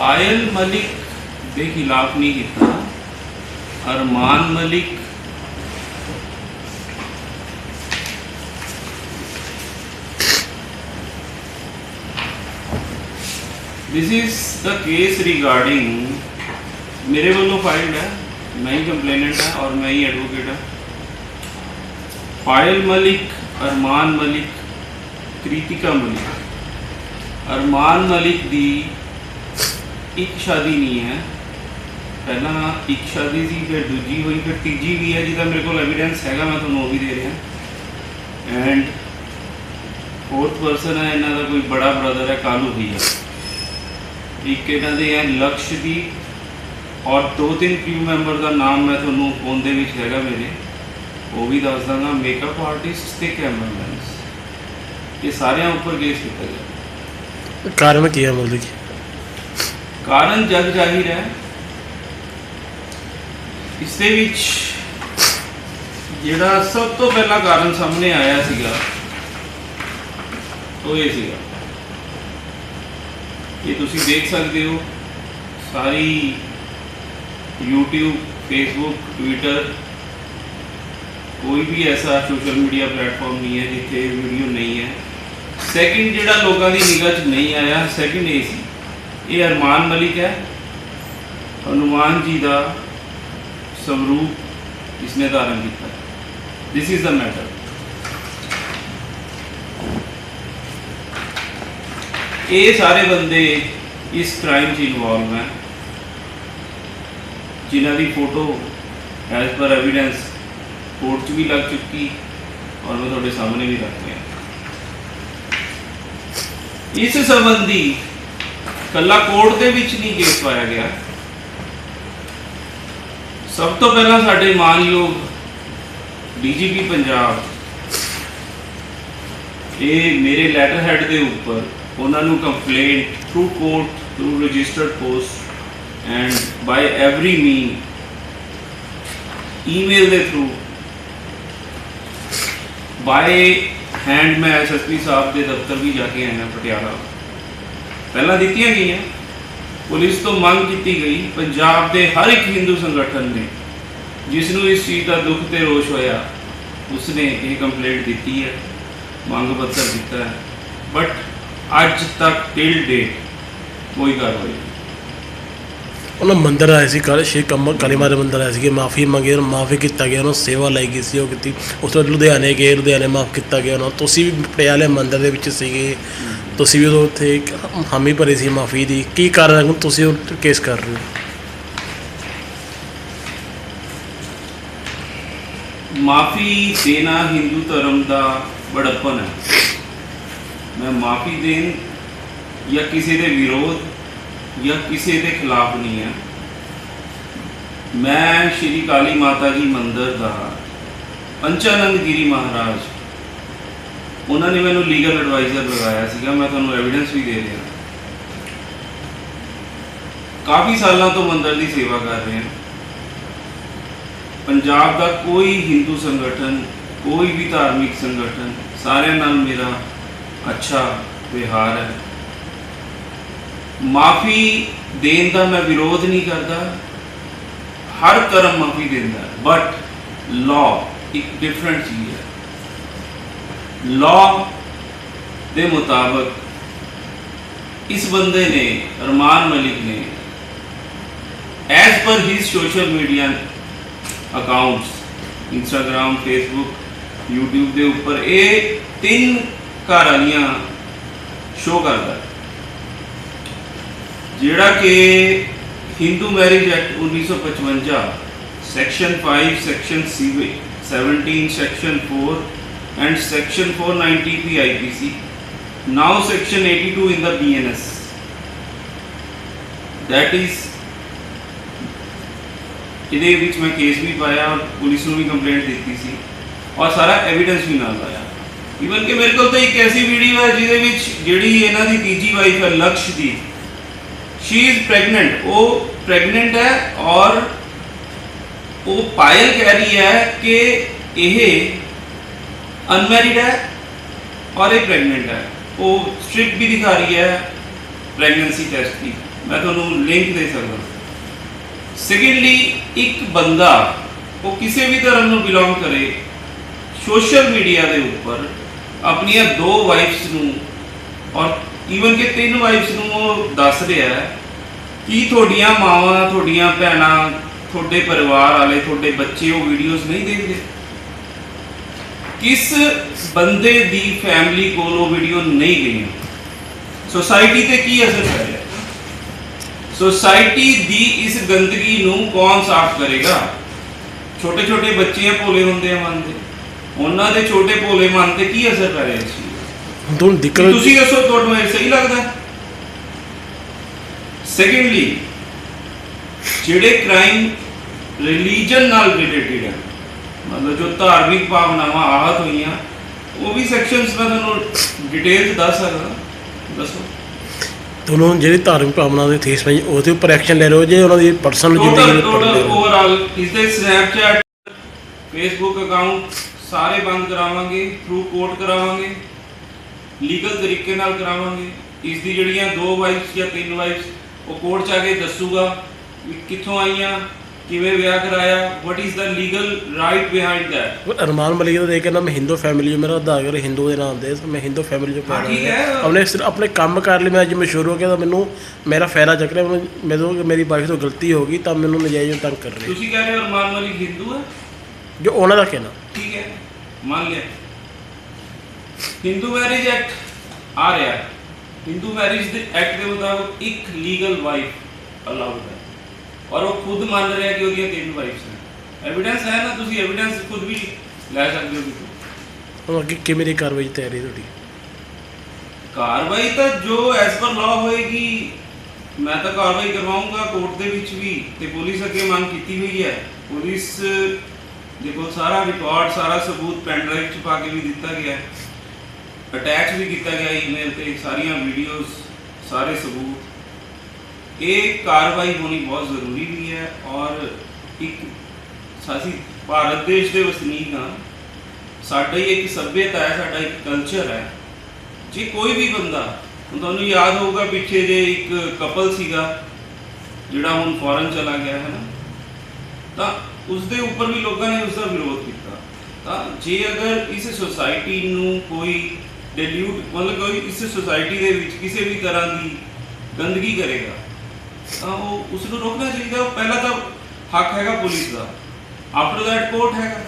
ਪਾਇਲ ਮਲਿਕ ਦੇ ਖਿਲਾਫ ਨਹੀਂ ਕੀਤਾ ਅਰਮਾਨ Malik this is the case regarding ਮੇਰੇ ਵੱਲੋਂ ਫਾਈਲਡ ਹੈ ਮੈਂ ਹੀ ਕੰਪਲੇਨੈਂਟ ਹਾਂ ਔਰ ਮੈਂ ਹੀ ਐਡਵੋਕੇਟ ਹਾਂ ਪਾਇਲ ਮਲਿਕ ਅਰਮਾਨ ਮਲਿਕ ਕ੍ਰਿਤਿਕਾ ਮਲਿਕ ਅਰਮਾਨ ਮਲਿਕ ਦੀ ਇੱਕ ਸ਼ਾਦੀ ਨਹੀਂ ਹੈ। ਪਹਿਲਾਂ ਇੱਕ ਸ਼ਾਦੀ ਸੀ, ਫਿਰ ਦੂਜੀ ਹੋਈ, ਫਿਰ ਤੀਜੀ ਵੀ ਹੈ, ਜਿਹਦਾ ਮੇਰੇ ਕੋਲ ਐਵੀਡੈਂਸ ਹੈਗਾ, ਮੈਂ ਤੁਹਾਨੂੰ ਉਹ ਵੀ ਦੇ ਰਿਹਾ। ਐਂਡ ਫੋਰਥ ਪਰਸਨ ਹੈ, ਇਹਨਾਂ ਦਾ ਕੋਈ ਬੜਾ ਬ੍ਰਦਰ ਹੈ, ਕਾਲੂ ਭਈਆ ਇੱਕ ਇਹਨਾਂ ਦੇ ਹੈ, ਲਕਸ਼ਦੀਪ, ਔਰ ਦੋ ਤਿੰਨ ਕ੍ਰੂ ਮੈਂਬਰ ਦਾ ਨਾਮ ਮੈਂ ਤੁਹਾਨੂੰ ਫੋਨ ਦੇ ਵਿੱਚ ਹੈਗਾ ਮੇਰੇ। ਉਹ ਵੀ ਦੱਸ ਦਾਂਗਾ ਮੇਕਅਪ ਆਰਟਿਸਟ ਤੇ ਕੈਮਰਾਮੈਨਸ ਇਹ ਸਾਰਿਆਂ ਉੱਪਰ ਕੇਸ ਕੀਤਾ ਗਿਆ। ਕਾਰਨ ਕੀ ਹੈ ਮਤਲਬ ਕਿ ਕਾਰਨ ਜਗ ਜਾਹਿਰ ਹੈ ਇਸ ਦੇ ਵਿੱਚ ਜਿਹੜਾ ਸਭ ਤੋਂ ਪਹਿਲਾ ਕਾਰਨ ਸਾਹਮਣੇ ਆਇਆ ਸੀਗਾ, ਉਹ ਇਹ ਸੀਗਾ। ਇਹ ਤੁਸੀਂ ਦੇਖ ਸਕਦੇ ਹੋ, ਸਾਰੀ YouTube, Facebook, Twitter, ਕੋਈ ਵੀ ਐਸਾ ਸੋਸ਼ਲ ਮੀਡੀਆ ਪਲੇਟਫਾਰਮ ਨਹੀਂ ਹੈ ਜਿੱਥੇ ਵੀਡੀਓ ਨਹੀਂ ਹੈ। ਸੈਕਿੰਡ ਜਿਹੜਾ ਲੋਕਾਂ ਦੀ ਨਿਗਾਹ 'ਚ ਨਹੀਂ ਆਇਆ ਸੈਕਿੰਡ ਇਹ ਸੀ। ਇਹ ਅਰਮਾਨ ਮਲਿਕ ਹੈ ਹਨੂਮਾਨ ਜੀ ਦਾ ਸਵਰੂਪ ਇਸਨੇ ਧਾਰਨ ਕੀਤਾ ਦਿਸ ਇਜ਼ ਦਾ ਮੈਟਰ ਇਹ ਸਾਰੇ ਬੰਦੇ ਇਸ ਕ੍ਰਾਈਮ 'ਚ ਇਨਵੋਲਵ ਹੈ ਜਿਨ੍ਹਾਂ ਦੀ photo as per evidence court 'ਚ ਵੀ ਲੱਗ ਚੁੱਕੀ ਔਰ ਮੈਂ ਤੁਹਾਡੇ ਸਾਹਮਣੇ ਵੀ ਰੱਖ ਰਿਹਾ ਇਸ ਸੰਬੰਧੀ ਕੱਲਾ ਕੋਰਟ ਦੇ ਵਿੱਚ ਨਹੀਂ ਕੇਸ ਪਾਇਆ ਗਿਆ। ਸਭ ਤੋਂ ਪਹਿਲਾਂ ਸਾਡੇ ਮਾਨਯੋਗ ਡੀਜੀਪੀ ਪੰਜਾਬ, ਇਹ ਮੇਰੇ ਲੈਟਰ ਹੈਡ ਦੇ ਉੱਪਰ ਉਹਨਾਂ ਨੂੰ complaint through court through registered post and by every mean email ਦੇ ਥਰੂ ਬਾਈ ਹੈਂਡ ਮੈਂ ਐਸਐਸਪੀ ਸਾਹਿਬ ਦੇ ਦਫ਼ਤਰ ਵੀ ਜਾ ਕੇ ਆਇਆ ਪਟਿਆਲਾ। ਪਹਿਲਾਂ ਦਿੱਤੀਆਂ ਗਈਆਂ। ਪੁਲਿਸ ਤੋਂ ਮੰਗ ਕੀਤੀ ਗਈ, ਪੰਜਾਬ ਦੇ ਹਰ ਇੱਕ ਹਿੰਦੂ ਸੰਗਠਨ ਨੇ ਜਿਸ ਨੂੰ ਇਸ ਚੀਜ਼ ਦਾ ਦੁੱਖ ਤੇ ਰੋਸ਼ ਹੋਇਆ, ਉਸਨੇ ਇਹ ਕੰਪਲੇਂਟ ਦਿੱਤੀ ਹੈ, ਮੰਗ ਪੱਤਰ ਦਿੱਤਾ ਹੈ। ਬਟ ਅੱਜ ਤੱਕ ਟਿਲ ਡੇਟ ਕੋਈ ਕਾਰਵਾਈ ਉਹਨਾਂ ਮੰਦਰ ਆਏ ਸੀ ਕੱਲ ਸ਼੍ਰੀ ਕਮ ਕਾਲੀਮਾ ਦੇ ਮੰਦਰ ਆਏ ਸੀਗੇ, ਮਾਫੀ ਮੰਗੇ, ਉਹਨਾਂ ਮਾਫੀ ਕੀਤਾ ਗਿਆ, ਉਹਨਾਂ ਸੇਵਾ ਲਈ ਗਈ ਸੀ, ਉਹ ਕੀਤੀ। ਉਸ ਤੋਂ ਬਾਅਦ ਲੁਧਿਆਣੇ ਗਏ, ਲੁਧਿਆਣੇ ਮਾਫ ਕੀਤਾ ਗਿਆ ਉਹਨਾਂ ਤੁਸੀਂ ਵੀ ਪਟਿਆਲੇ ਮੰਦਰ ਦੇ ਵਿੱਚ ਸੀਗੇ। ਤੁਸੀਂ ਵੀ ਉਦੋਂ ਉੱਥੇ ਹਾਮੀ ਭਰੀ ਸੀ ਮਾਫੀ ਦੀ। ਕੀ ਕਾਰਨ ਹੈ? ਤੁਸੀਂ ਉਹ ਕੇਸ ਕਰ ਰਹੇ ਹੋ। ਮਾਫੀ ਦੇਣਾ ਹਿੰਦੂ ਧਰਮ ਦਾ ਬੜਪਨ ਹੈ। ਮੈਂ ਮਾਫੀ ਦੇਣ ਜਾਂ ਕਿਸੇ ਦੇ ਵਿਰੋਧ ਜਾਂ ਕਿਸੇ ਦੇ ਖਿਲਾਫ ਨਹੀਂ ਹੈ। ਮੈਂ ਸ਼੍ਰੀ ਕਾਲੀ ਮਾਤਾ ਜੀ ਮੰਦਿਰ ਦਾ ਪੰਚਾਨੰਦ ਗਿਰੀ ਮਹਾਰਾਜ ਉਹਨਾਂ ਨੇ ਮੈਨੂੰ ਲੀਗਲ ਐਡਵਾਈਜ਼ਰ ਲਗਾਇਆ ਸੀਗਾ, ਮੈਂ ਤੁਹਾਨੂੰ ਐਵੀਡੈਂਸ ਵੀ ਦੇ ਰਿਹਾ। ਕਾਫੀ ਸਾਲਾਂ ਤੋਂ ਮੰਦਰ ਦੀ ਸੇਵਾ ਕਰ ਰਹੇ ਹਾਂ। ਪੰਜਾਬ ਦਾ ਕੋਈ ਹਿੰਦੂ ਸੰਗਠਨ, ਕੋਈ ਵੀ ਧਾਰਮਿਕ ਸੰਗਠਨ ਸਾਰਿਆਂ ਨਾਲ ਮੇਰਾ ਅੱਛਾ ਵਿਹਾਰ ਹੈ। ਮਾਫੀ ਦੇਣ ਦਾ ਮੈਂ ਵਿਰੋਧ ਨਹੀਂ ਕਰਦਾ। ਹਰ ਧਰਮ ਮਾਫੀ ਦਿੰਦਾ ਬਟ ਲਾਅ ਇੱਕ ਡਿਫਰੈਂਟ ਚੀਜ਼ ਹੈ। ਲਾਅ ਦੇ ਮੁਤਾਬਕ ਇਸ ਬੰਦੇ ਨੇ, ਅਰਮਾਨ ਮਲਿਕ ਨੇ as per his social media accounts Instagram Facebook YouTube ਦੇ ਉੱਪਰ ਇਹ ਤਿੰਨ ਘਰ ਵਾਲੀਆਂ ਸ਼ੋ ਕਰਦਾ। ਜਿਹੜਾ ਕਿ Hindu marriage act 1955 section 5 section 17 section 4 and section 490 P IPC now 82 in the BNS that is ਇਹਦੇ ਵਿੱਚ ਮੈਂ ਕੇਸ ਵੀ ਪਾਇਆ ਔਰ ਪੁਲਿਸ ਨੂੰ ਵੀ ਕੰਪਲੇਂਟ ਦਿੱਤੀ ਸੀ ਔਰ ਸਾਰਾ ਐਵੀਡੈਂਸ ਵੀ ਨਾਲ ਲਾਇਆ ਇਵਨ ਕਿ ਮੇਰੇ ਕੋਲ ਤਾਂ ਇੱਕ ਐਸੀ ਵੀਡੀਓ ਹੈ ਜਿਹਦੇ ਵਿੱਚ ਜਿਹੜੀ ਇਹਨਾਂ ਦੀ ਤੀਜੀ ਵਾਈਫ ਹੈ ਲਕਸ਼ ਦੀ ਸ਼ੀ ਇਜ਼ ਪ੍ਰੈਗਨੈਂਟ ਉਹ ਪ੍ਰੈਗਨੈਂਟ ਹੈ ਔਰ ਉਹ ਪਾਇਲ ਕਹਿ ਰਹੀ ਹੈ ਕਿ ਇਹ ਅਨਮੈਰਿਡ ਹੈ ਔਰ ਇਹ ਪ੍ਰੈਗਨੈਂਟ ਹੈ ਉਹ ਸਟ੍ਰਿਪ ਵੀ ਦਿਖਾ ਰਹੀ ਹੈ ਪ੍ਰੈਗਨੈਂਸੀ ਟੈਸਟ ਦੀ ਮੈਂ ਤੁਹਾਨੂੰ ਲਿੰਕ ਦੇ ਸਕਦਾ ਸੈਕੰਡਲੀ ਇੱਕ ਬੰਦਾ ਉਹ ਕਿਸੇ ਵੀ ਧਰਮ ਨੂੰ ਬਿਲੋਂਗ ਕਰੇ ਸੋਸ਼ਲ ਮੀਡੀਆ ਦੇ ਉੱਪਰ ਆਪਣੀਆਂ ਦੋ ਵਾਈਫਸ ਨੂੰ ਔਰ ਈਵਨ ਕਿ ਤਿੰਨ ਵਾਈਫਸ ਨੂੰ ਉਹ ਦੱਸ ਰਿਹਾ ਹੈ ਕਿ ਤੁਹਾਡੀਆਂ ਮਾਵਾਂ ਤੁਹਾਡੀਆਂ ਭੈਣਾਂ ਤੁਹਾਡੇ ਪਰਿਵਾਰ ਵਾਲੇ ਤੁਹਾਡੇ ਬੱਚੇ ਉਹ ਵੀਡੀਓਜ਼ ਨਹੀਂ ਦੇਖਦੇ ਕਿਸ ਬੰਦੇ ਦੀ ਫੈਮਿਲੀ ਕੋਲ ਉਹ ਵੀਡੀਓ ਨਹੀਂ ਗਈਆਂ? ਸੋਸਾਇਟੀ ਤੇ ਕੀ ਅਸਰ ਪੈ ਰਿਹਾ? ਸੋਸਾਇਟੀ ਦੀ ਇਸ ਗੰਦਗੀ ਨੂੰ ਕੌਣ ਸਾਫ਼ ਕਰੇਗਾ? ਛੋਟੇ ਛੋਟੇ ਬੱਚੇ ਆ ਭੋਲੇ ਹੁੰਦੇ ਆ ਮਨ ਦੇ। ਉਹਨਾਂ ਦੇ ਛੋਟੇ ਭੋਲੇ ਮਨ ਤੇ ਕੀ ਅਸਰ ਪੈ ਰਿਹਾ ਇਸ ਚੀਜ਼ ਦਾ? ਦੋਨ ਕੀ ਦਿੱਕਤ ਤੁਸੀਂ ਦੱਸੋ ਤੁਹਾਨੂੰ ਇਹ ਸਹੀ ਲੱਗਦਾ? ਸੈਕੰਡਲੀ ਜਿਹੜੇ ਕ੍ਰਾਈਮ ਰਿਲੀਜਨ ਨਾਲ ਰਿਲੇਟਡ ਹੈ ਮਤਲਬ ਜੋ ਧਾਰਮਿਕ ਭਾਵਨਾਵਾਂ ਆਹਤ ਹੋਈਆਂ ਉਹ ਵੀ ਸੈਕਸ਼ਨਸ ਮੈਂ ਤੁਹਾਨੂੰ ਡਿਟੇਲ ਦੱਸ ਸਕਦਾ। ਦੱਸੋ। ਦੋਨੋਂ ਜਿਹੜੀ ਧਾਰਮਿਕ ਭਾਵਨਾ ਦੇ ਠੇਸ ਪਈ ਉਹਦੇ ਉੱਪਰ ਐਕਸ਼ਨ ਲੈ ਰਹੇ ਹੋ ਜੇ ਉਹਨਾਂ ਦੀ ਪਰਸਨਲ ਜ਼ਿੰਦਗੀ ਦੇ ਉੱਪਰ ਓਵਰਆਲ ਇਸ ਦੇ ਸਨੈਪਚੈਟ ਫੇਸਬੁੱਕ ਅਕਾਊਂਟ ਸਾਰੇ ਬੰਦ ਕਰਾਵਾਂਗੇ ਥਰੂ ਕੋਰਟ ਕਰਾਵਾਂਗੇ ਲੀਗਲ ਤਰੀਕੇ ਨਾਲ ਕਰਾਵਾਂਗੇ। ਇਸ ਦੀ ਜਿਹੜੀਆਂ ਦੋ ਵਾਈਫਸ ਜਾਂ ਤਿੰਨ ਵਾਈਫਸ ਉਹ ਕੋਰਟ ਚ ਆ ਕੇ ਦੱਸੂਗਾ ਕਿੱਥੋਂ ਆਈਆਂ ਕਿਵੇਂ ਵਿਆਹ ਕਰਾਇਆ what is the legal right behind that Armaan Malik ਦਾ ਦੇਖ ਕੇ ਨਾ ਮੈਂ ਹਿੰਦੂ ਫੈਮਿਲੀ ਮੇਰਾ ਕਾਰਡ ਹਿੰਦੂ ਦੇ ਨਾਮ ਦੇ ਮੈਂ ਹਿੰਦੂ ਫੈਮਿਲੀ ਚੋਂ ਹਾਂ, ਠੀਕ। ਆਪਣੇ ਸਿਰ- ਆਪਣੇ ਕੰਮ ਕਰ ਲਈ ਮੈਂ ਅੱਜ ਮਸ਼ਹੂਰ ਹੋ ਗਿਆ ਤਾਂ ਮੈਨੂੰ ਮੇਰਾ ਫਾਇਦਾ ਚੱਕ ਲਿਆ ਮੈਨੂੰ ਮੈਨੂੰ ਮੇਰੀ ਵਾਈਫ ਤੋਂ ਗਲਤੀ ਹੋ ਗਈ ਤਾਂ ਮੈਨੂੰ ਨਜਾਇਜ਼ ਤੰਗ ਕਰ ਰਹੀ। ਤੁਸੀਂ ਕਹਿ ਰਹੇ ਹੋ ਅਰਮਾਨ ਮਲਿਕ ਹਿੰਦੂ ਹੈ? ਜੋ ਉਹਨਾਂ ਦਾ ਕਹਿਣਾ। ਠੀਕ ਹੈ ਮੰਨ ਲਿਆ। ਹਿੰਦੂ ਮੈਰਿਜ ਐਕਟ ਆ ਰਿਹਾ। ਹੈ ਹਿੰਦੂ ਮੈਰਿਜ ਦੇ ਐਕਟ ਦੇ ਮੁਤਾਬਕ ਇੱਕ ਲੀਗਲ ਵਾਈਫ ਅਲਾਉਡ ਹੈ। ਔਰ ਉਹ ਖੁਦ ਮੰਨ ਰਿਹਾ ਕਿ ਉਹਦੀਆਂ ਤਿੰਨ ਵਾਈਫਸ ਨੇ। ਐਵੀਡੈਂਸ ਹੈ ਨਾ ਤੁਸੀਂ ਐਵੀਡੈਂਸ ਖੁਦ ਵੀ ਲੈ ਸਕਦੇ ਹੋ ਕਿਤੋਂ ਹੁਣ ਅੱਗੇ ਕਿਵੇਂ ਦੀ ਕਾਰਵਾਈ ਦੀ ਤਿਆਰੀ ਤੁਹਾਡੀ? ਕਾਰਵਾਈ ਤਾਂ ਜੋ ਐਸ ਪਰ ਲਾਅ ਹੋਏਗੀ ਮੈਂ ਤਾਂ ਕਾਰਵਾਈ ਕਰਵਾਉਂਗਾ ਕੋਰਟ ਦੇ ਵਿੱਚ ਵੀ ਤੇ ਪੁਲਿਸ ਅੱਗੇ ਮੰਗ ਕੀਤੀ ਹੋਈ ਹੈ। ਪੁਲਿਸ ਦੇ ਕੋਲ ਸਾਰਾ ਰਿਕਾਰਡ ਸਾਰਾ ਸਬੂਤ ਪੈਨ ਡਰਾਈਵ ਚ ਪਾ ਕੇ ਵੀ ਦਿੱਤਾ ਗਿਆ ਹੈ। ਅਟੈਚ ਵੀ ਕੀਤਾ ਗਿਆ ਈਮੇਲ ਤੇ ਸਾਰੀਆਂ ਵੀਡੀਓਜ਼ ਸਾਰੇ ਸਬੂਤ। ਇਹ ਕਾਰਵਾਈ ਹੋਣੀ ਬਹੁਤ ਜ਼ਰੂਰੀ ਵੀ ਹੈ ਔਰ ਇੱਕ ਸਾਸੀ ਭਾਰਤ ਦੇਸ਼ ਦੇ ਵਸਨੀਕ ਹਾਂ। ਸਾਡੀ ਇੱਕ ਸੱਭਿਅਤਾ ਹੈ, ਸਾਡਾ ਇੱਕ ਕਲਚਰ ਹੈ। ਜੇ ਕੋਈ ਵੀ ਬੰਦਾ, ਹੁਣ ਤੁਹਾਨੂੰ ਯਾਦ ਹੋਊਗਾ ਪਿੱਛੇ ਜੇ ਇੱਕ ਕਪਲ ਸੀਗਾ, ਜਿਹੜਾ ਹੁਣ ਫੋਰਨ ਚਲਾ ਗਿਆ ਹੈ ਨਾ ਤਾਂ ਉਸ ਦੇ ਉੱਪਰ ਵੀ ਲੋਕਾਂ ਨੇ ਉਸ ਦਾ ਵਿਰੋਧ ਕੀਤਾ। ਤਾਂ ਜੇ ਅਗਰ ਇਸ ਸੋਸਾਇਟੀ ਨੂੰ ਕੋਈ ਡਿਲੂਟ ਮਤਲਬ ਕੋਈ ਇਸ ਸੋਸਾਇਟੀ ਦੇ ਵਿੱਚ ਕਿਸੇ ਵੀ ਤਰ੍ਹਾਂ ਦੀ ਗੰਦਗੀ ਕਰੇਗਾ ਤਾਂ ਉਹ ਉਸ ਨੂੰ ਰੋਕਣਾ ਚਾਹੀਦਾ ਪਹਿਲਾਂ ਤਾਂ ਹੱਕ ਹੈਗਾ ਪੁਲਿਸ ਦਾ। ਆਫਟਰ ਦੈਟ ਕੋਰਟ ਹੈਗਾ।